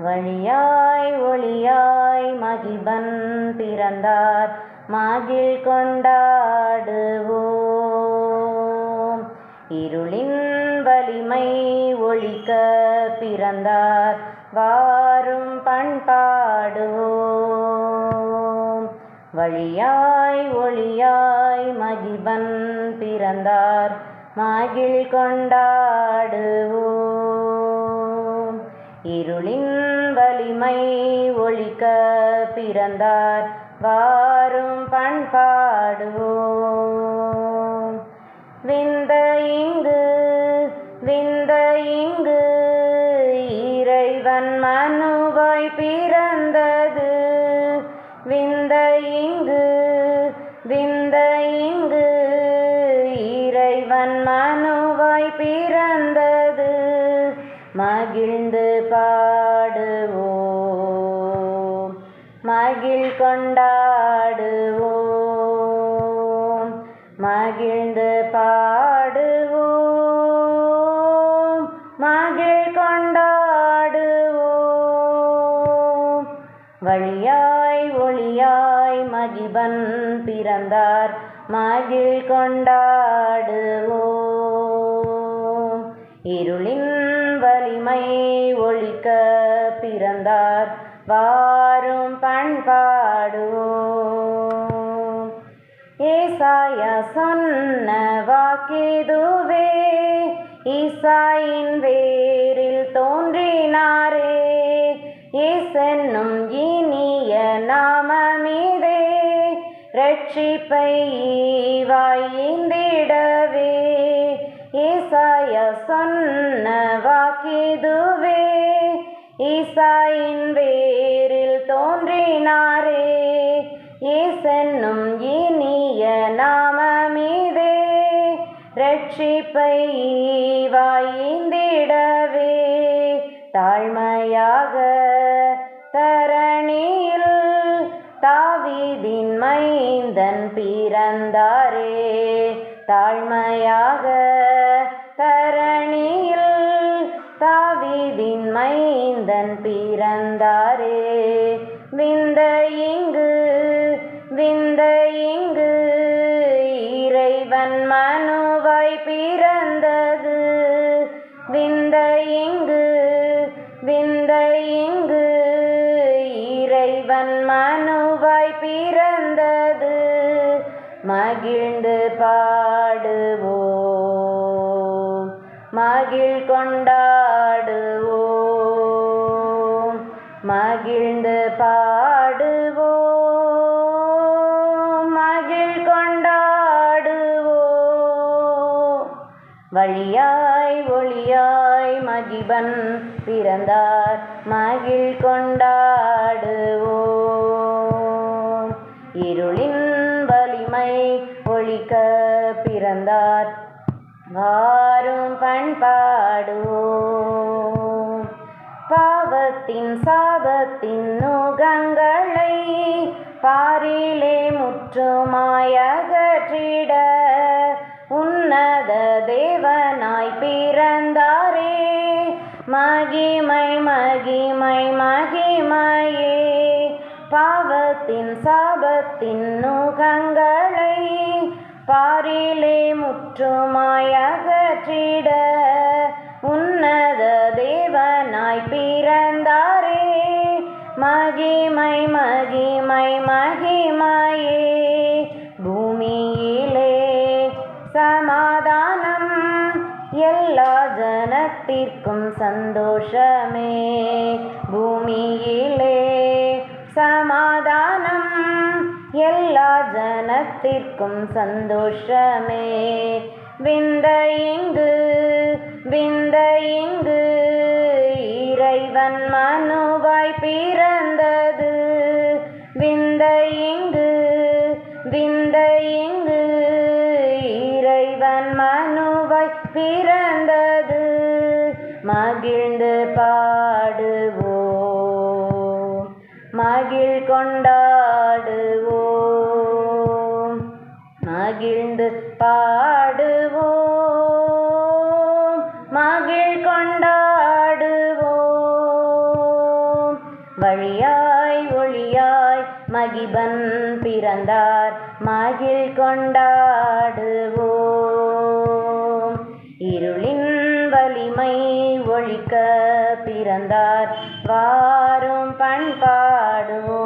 வழியாய் ஒளியாய் மகிபன் பிறந்தார் மகிழ் கொண்டாடுவோம் இருளின் வலிமை ஒழிக்க பிறந்தார். வாரும் பண்பாடுவோம். வழியாய் ஒளியாய் மகிபன் பிறந்தார். மகிழ் கொண்டாடுவோம். இருளின் வலிமை ஒழிக்க பிறந்தார். வாரும் பண்பாடுவோம். இறைவன் பிறந்தது. விந்த இங்கு விந்த இங்கு இறைவன் மனுவாய் பிறந்தது. மகிழ்ந்து பாடுவோம் மகிழ் கொண்டாடுவோம். மகிழ்ந்து ஒளியாய் ஒளியாய் மகிபன் பிறந்தார். மகிழ் கொண்டாடுவோம். இருளின் வலிமை ஒழிக்க பிறந்தார். வாரும் பண்பாடுவோம் ஏசாயா சொன்ன வாக்கேதுவே ஈசாயின் வேரில் தோன்றினாரே. ஏசென்னும் இனிய நாமமிதே ரட்சிப்பை வாய்ந்திடவே. ஏசாயா சொன்ன வாக்கிதுவே ஈசாயின் வேரில் தோன்றினாரே. ஏசென்னும் இனிய நாமமிதே ரட்சிப்பை வாய்ந்திடவே. தாழ்மையாக தாழ்மையாக தரணியில் தாவீதின் மைந்தன் பிறந்தாரே. விந்த இங்கு விந்த இங்கு இறைவன் மனுவாய் பிறந்தது. விந்த இங்கு விந்த இங்கு மகிழ் கொண்டாடுவோம். மகிழ்ந்து பாடுவோம். மகிழ் கொண்டாடுவோம். வழியாய் ஒளியாய் மகிபன் பிறந்தார். மகிழ் கொண்டாடுவோம். இருளின் வலிமை ஒழிக்க பிறந்தார். வா பாடுவோம். பாவத்தின் சாபத்தின் நுகங்களை பாரிலே முற்றுமாயகற்றிட உன்னத தேவனாய் பிறந்தாரே மகிமை மகிமை மகிமையே. பாவத்தின் சாபத்தின் நுகங்களை பாரிலே முற்றுமாயகற்றிட உன்னத தேவனாய் பிறந்தாரே. மகிமை மகிமை மகிமையே. பூமியிலே சமாதானம் எல்லா ஜனத்திற்கும் சந்தோஷமே. பூமியிலே சமாதானம் எல்லா ஜனத்திற்கும் சந்தோஷமே. விந்த இங்கு விந்த இங்கு இறைவன் மனுவாய் பிறந்தது. விந்த இங்கு விந்த இங்கு இறைவன் மனுவாய் பிறந்தது. மகிழ்ந்து பாடுவோம் மகிழ் கொண்டாடுவோம். மகிழ்ந்து பா வழியாய் ஒளியாய் மகிபன் பிறந்தார். மகிழ் கொண்டாடுவோம். இருளின் வலிமை ஒழிக்க பிறந்தார். வாரும் பண்பாடுவோம்.